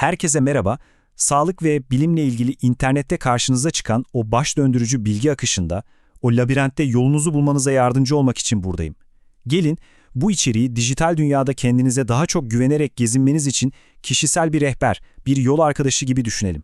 Herkese merhaba. Sağlık ve bilimle ilgili internette karşınıza çıkan o baş döndürücü bilgi akışında, o labirentte yolunuzu bulmanıza yardımcı olmak için buradayım. Gelin, bu içeriği dijital dünyada kendinize daha çok güvenerek gezinmeniz için kişisel bir rehber, bir yol arkadaşı gibi düşünelim.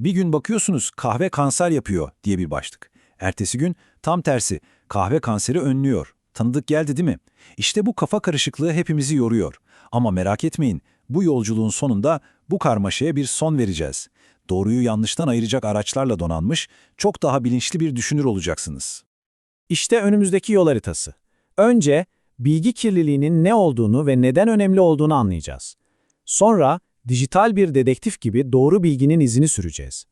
Bir gün bakıyorsunuz kahve kanser yapıyor diye bir başlık. Ertesi gün tam tersi kahve kanseri önlüyor. Tanıdık geldi değil mi? İşte bu kafa karışıklığı hepimizi yoruyor. Ama merak etmeyin bu yolculuğun sonunda bu karmaşaya bir son vereceğiz. Doğruyu yanlıştan ayıracak araçlarla donanmış, çok daha bilinçli bir düşünür olacaksınız. İşte önümüzdeki yol haritası. Önce bilgi kirliliğinin ne olduğunu ve neden önemli olduğunu anlayacağız. Sonra dijital bir dedektif gibi doğru bilginin izini süreceğiz.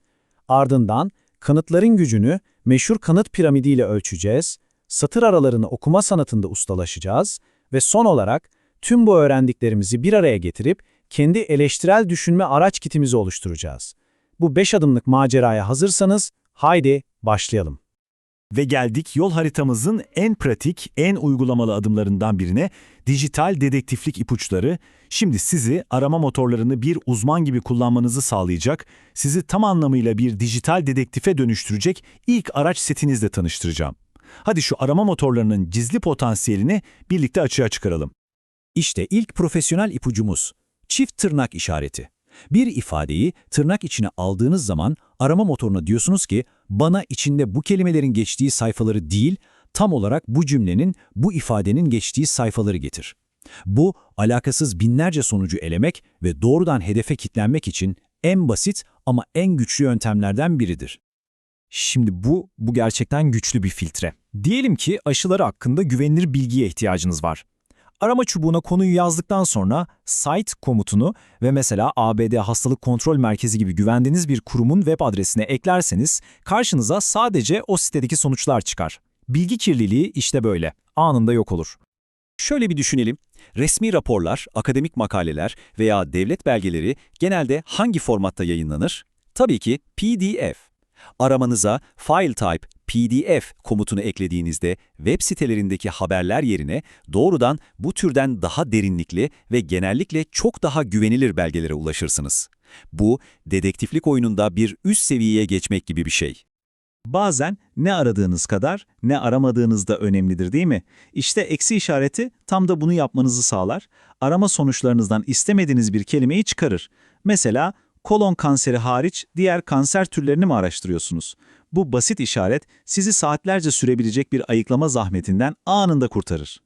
Ardından kanıtların gücünü meşhur kanıt piramidiyle ölçeceğiz, satır aralarını okuma sanatında ustalaşacağız ve son olarak tüm bu öğrendiklerimizi bir araya getirip kendi eleştirel düşünme araç kitimizi oluşturacağız. Bu 5 adımlık maceraya hazırsanız haydi başlayalım. Ve geldik yol haritamızın en pratik, en uygulamalı adımlarından birine, dijital dedektiflik ipuçları. Şimdi sizi arama motorlarını bir uzman gibi kullanmanızı sağlayacak, sizi tam anlamıyla bir dijital dedektife dönüştürecek ilk araç setinizle tanıştıracağım. Hadi şu arama motorlarının gizli potansiyelini birlikte açığa çıkaralım. İşte ilk profesyonel ipucumuz, çift tırnak işareti. Bir ifadeyi tırnak içine aldığınız zaman arama motoruna diyorsunuz ki bana içinde bu kelimelerin geçtiği sayfaları değil, tam olarak bu cümlenin, bu ifadenin geçtiği sayfaları getir. Bu, alakasız binlerce sonucu elemek ve doğrudan hedefe kitlenmek için en basit ama en güçlü yöntemlerden biridir. Şimdi bu, bu gerçekten güçlü bir filtre. Diyelim ki aşıları hakkında güvenilir bilgiye ihtiyacınız var. Arama çubuğuna konuyu yazdıktan sonra site komutunu ve mesela ABD Hastalık Kontrol Merkezi gibi güvendiğiniz bir kurumun web adresine eklerseniz karşınıza sadece o sitedeki sonuçlar çıkar. Bilgi kirliliği işte böyle. Anında yok olur. Şöyle bir düşünelim. Resmi raporlar, akademik makaleler veya devlet belgeleri genelde hangi formatta yayınlanır? Tabii ki PDF. Aramanıza file type PDF komutunu eklediğinizde web sitelerindeki haberler yerine doğrudan bu türden daha derinlikli ve genellikle çok daha güvenilir belgelere ulaşırsınız. Bu, dedektiflik oyununda bir üst seviyeye geçmek gibi bir şey. Bazen ne aradığınız kadar ne aramadığınız da önemlidir değil mi? İşte eksi işareti tam da bunu yapmanızı sağlar. Arama sonuçlarınızdan istemediğiniz bir kelimeyi çıkarır. Mesela kolon kanseri hariç diğer kanser türlerini mi araştırıyorsunuz? Bu basit işaret sizi saatlerce sürebilecek bir ayıklama zahmetinden anında kurtarır.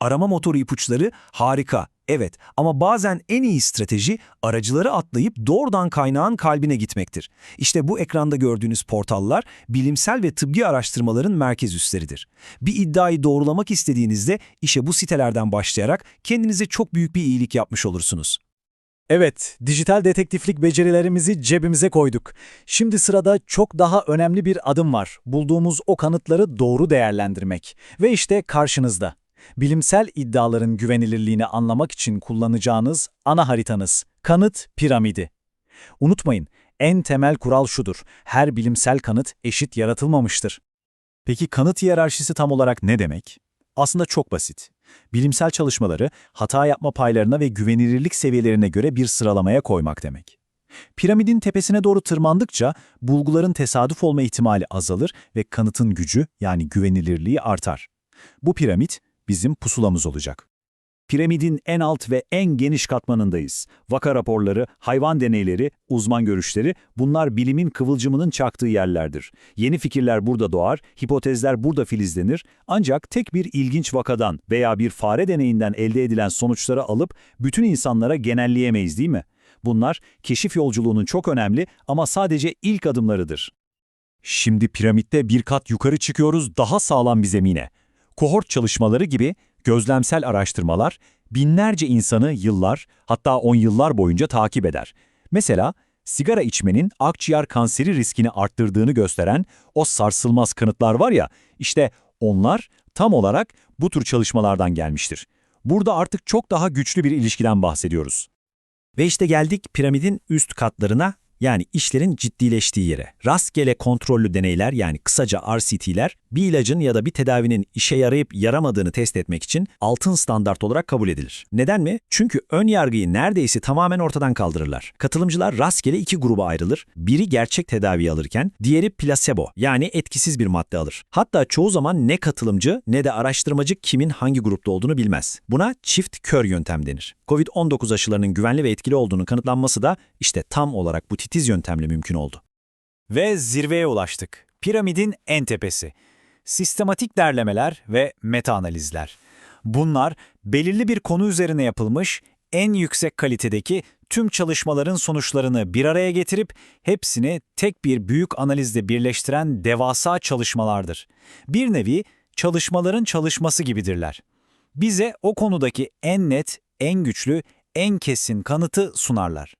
Arama motoru ipuçları harika, evet ama bazen en iyi strateji aracıları atlayıp doğrudan kaynağın kalbine gitmektir. İşte bu ekranda gördüğünüz portallar bilimsel ve tıbbi araştırmaların merkez üsleridir. Bir iddiayı doğrulamak istediğinizde işe bu sitelerden başlayarak kendinize çok büyük bir iyilik yapmış olursunuz. Evet, dijital detektiflik becerilerimizi cebimize koyduk. Şimdi sırada çok daha önemli bir adım var. Bulduğumuz o kanıtları doğru değerlendirmek. Ve işte karşınızda. Bilimsel iddiaların güvenilirliğini anlamak için kullanacağınız ana haritanız, kanıt piramidi. Unutmayın, en temel kural şudur. Her bilimsel kanıt eşit yaratılmamıştır. Peki kanıt hiyerarşisi tam olarak ne demek? Aslında çok basit. Bilimsel çalışmaları hata yapma paylarına ve güvenilirlik seviyelerine göre bir sıralamaya koymak demek. Piramidin tepesine doğru tırmandıkça bulguların tesadüf olma ihtimali azalır ve kanıtın gücü yani güvenilirliği artar. Bu piramit bizim pusulamız olacak. Piramidin en alt ve en geniş katmanındayız. Vaka raporları, hayvan deneyleri, uzman görüşleri bunlar bilimin kıvılcımının çaktığı yerlerdir. Yeni fikirler burada doğar, hipotezler burada filizlenir ancak tek bir ilginç vakadan veya bir fare deneyinden elde edilen sonuçları alıp bütün insanlara genelleyemeyiz değil mi? Bunlar keşif yolculuğunun çok önemli ama sadece ilk adımlarıdır. Şimdi piramitte bir kat yukarı çıkıyoruz daha sağlam bir zemine. Kohort çalışmaları gibi gözlemsel araştırmalar binlerce insanı yıllar hatta on yıllar boyunca takip eder. Mesela sigara içmenin akciğer kanseri riskini arttırdığını gösteren o sarsılmaz kanıtlar var ya, işte onlar tam olarak bu tür çalışmalardan gelmiştir. Burada artık çok daha güçlü bir ilişkiden bahsediyoruz. Ve işte geldik piramidin üst katlarına, yani işlerin ciddileştiği yere. Rastgele kontrollü deneyler yani kısaca RCT'ler bir ilacın ya da bir tedavinin işe yarayıp yaramadığını test etmek için altın standart olarak kabul edilir. Neden mi? Çünkü ön yargıyı neredeyse tamamen ortadan kaldırırlar. Katılımcılar rastgele iki gruba ayrılır. Biri gerçek tedavi alırken diğeri plasebo yani etkisiz bir madde alır. Hatta çoğu zaman ne katılımcı ne de araştırmacı kimin hangi grupta olduğunu bilmez. Buna çift kör yöntem denir. Covid-19 aşılarının güvenli ve etkili olduğunu kanıtlanması da işte tam olarak bu titiz yöntemle mümkün oldu. Ve zirveye ulaştık. Piramidin en tepesi. Sistematik derlemeler ve meta-analizler. Bunlar belirli bir konu üzerine yapılmış en yüksek kalitedeki tüm çalışmaların sonuçlarını bir araya getirip hepsini tek bir büyük analizde birleştiren devasa çalışmalardır. Bir nevi çalışmaların çalışması gibidirler. Bize o konudaki en net, en güçlü, en kesin kanıtı sunarlar.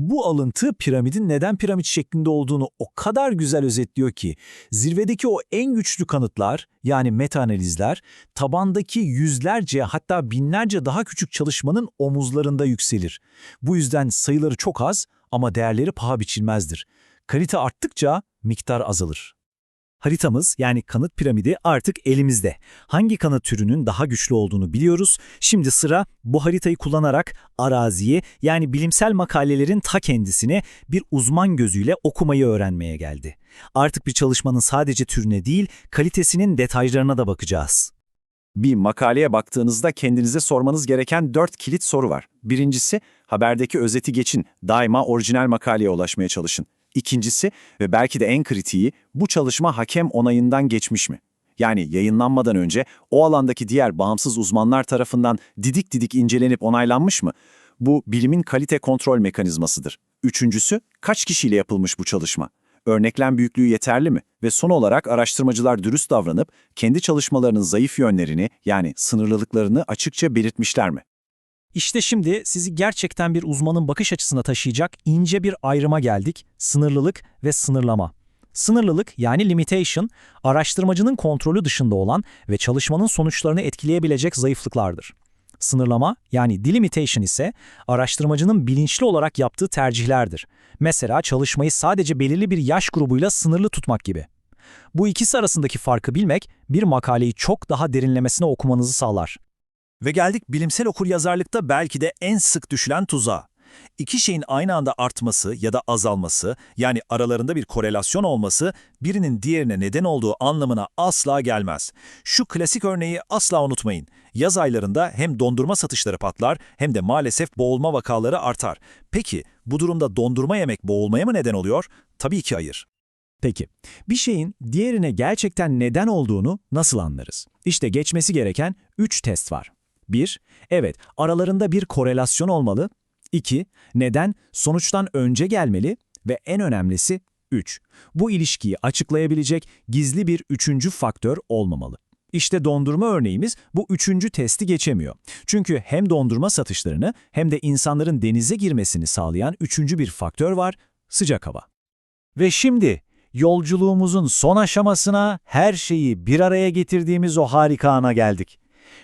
Bu alıntı piramidin neden piramit şeklinde olduğunu o kadar güzel özetliyor ki, zirvedeki o en güçlü kanıtlar, yani meta-analizler, tabandaki yüzlerce hatta binlerce daha küçük çalışmanın omuzlarında yükselir. Bu yüzden sayıları çok az ama değerleri paha biçilmezdir. Kalite arttıkça miktar azalır. Haritamız yani kanıt piramidi artık elimizde. Hangi kanıt türünün daha güçlü olduğunu biliyoruz. Şimdi sıra bu haritayı kullanarak araziyi yani bilimsel makalelerin ta kendisini bir uzman gözüyle okumayı öğrenmeye geldi. Artık bir çalışmanın sadece türüne değil, kalitesinin detaylarına da bakacağız. Bir makaleye baktığınızda kendinize sormanız gereken dört kilit soru var. Birincisi, haberdeki özeti geçin, daima orijinal makaleye ulaşmaya çalışın. İkincisi ve belki de en kritiği, bu çalışma hakem onayından geçmiş mi? Yani yayınlanmadan önce o alandaki diğer bağımsız uzmanlar tarafından didik didik incelenip onaylanmış mı? Bu bilimin kalite kontrol mekanizmasıdır. Üçüncüsü, kaç kişiyle yapılmış bu çalışma? Örneklem büyüklüğü yeterli mi? Ve son olarak araştırmacılar dürüst davranıp kendi çalışmalarının zayıf yönlerini yani sınırlılıklarını açıkça belirtmişler mi? İşte şimdi sizi gerçekten bir uzmanın bakış açısına taşıyacak ince bir ayrıma geldik. Sınırlılık ve sınırlama. Sınırlılık yani limitation, araştırmacının kontrolü dışında olan ve çalışmanın sonuçlarını etkileyebilecek zayıflıklardır. Sınırlama yani delimitation ise araştırmacının bilinçli olarak yaptığı tercihlerdir. Mesela çalışmayı sadece belirli bir yaş grubuyla sınırlı tutmak gibi. Bu ikisi arasındaki farkı bilmek bir makaleyi çok daha derinlemesine okumanızı sağlar. Ve geldik bilimsel okuryazarlıkta belki de en sık düşülen tuzağa. İki şeyin aynı anda artması ya da azalması, yani aralarında bir korelasyon olması, birinin diğerine neden olduğu anlamına asla gelmez. Şu klasik örneği asla unutmayın. Yaz aylarında hem dondurma satışları patlar hem de maalesef boğulma vakaları artar. Peki bu durumda dondurma yemek boğulmaya mı neden oluyor? Tabii ki hayır. Peki, bir şeyin diğerine gerçekten neden olduğunu nasıl anlarız? İşte geçmesi gereken 3 test var. 1. Evet, aralarında bir korelasyon olmalı. 2. Neden sonuçtan önce gelmeli ve en önemlisi 3. Bu ilişkiyi açıklayabilecek gizli bir üçüncü faktör olmamalı. İşte dondurma örneğimiz bu üçüncü testi geçemiyor. Çünkü hem dondurma satışlarını hem de insanların denize girmesini sağlayan üçüncü bir faktör var, sıcak hava. Ve şimdi yolculuğumuzun son aşamasına her şeyi bir araya getirdiğimiz o harika ana geldik.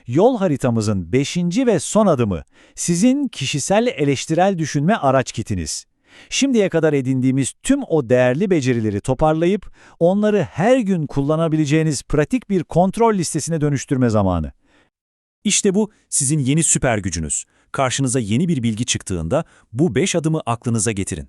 Yol haritamızın beşinci ve son adımı sizin kişisel eleştirel düşünme araç kitiniz. Şimdiye kadar edindiğimiz tüm o değerli becerileri toparlayıp onları her gün kullanabileceğiniz pratik bir kontrol listesine dönüştürme zamanı. İşte bu sizin yeni süper gücünüz. Karşınıza yeni bir bilgi çıktığında bu 5 adımı aklınıza getirin.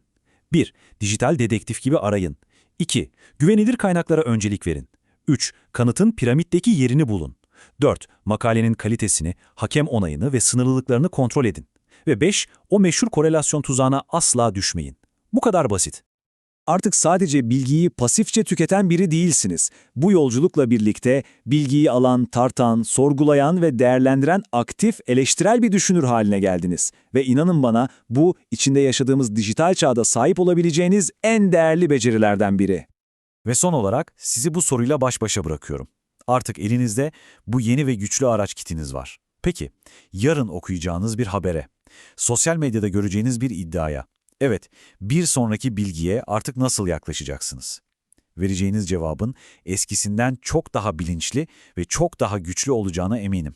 1. Dijital dedektif gibi arayın. 2. Güvenilir kaynaklara öncelik verin. 3. Kanıtın piramitteki yerini bulun. 4. Makalenin kalitesini, hakem onayını ve sınırlılıklarını kontrol edin. Ve 5. O meşhur korelasyon tuzağına asla düşmeyin. Bu kadar basit. Artık sadece bilgiyi pasifçe tüketen biri değilsiniz. Bu yolculukla birlikte bilgiyi alan, tartan, sorgulayan ve değerlendiren aktif, eleştirel bir düşünür haline geldiniz. Ve inanın bana bu içinde yaşadığımız dijital çağda sahip olabileceğiniz en değerli becerilerden biri. Ve son olarak sizi bu soruyla baş başa bırakıyorum. Artık elinizde bu yeni ve güçlü araç kitiniz var. Peki, yarın okuyacağınız bir habere, sosyal medyada göreceğiniz bir iddiaya, evet, bir sonraki bilgiye artık nasıl yaklaşacaksınız? Vereceğiniz cevabın eskisinden çok daha bilinçli ve çok daha güçlü olacağına eminim.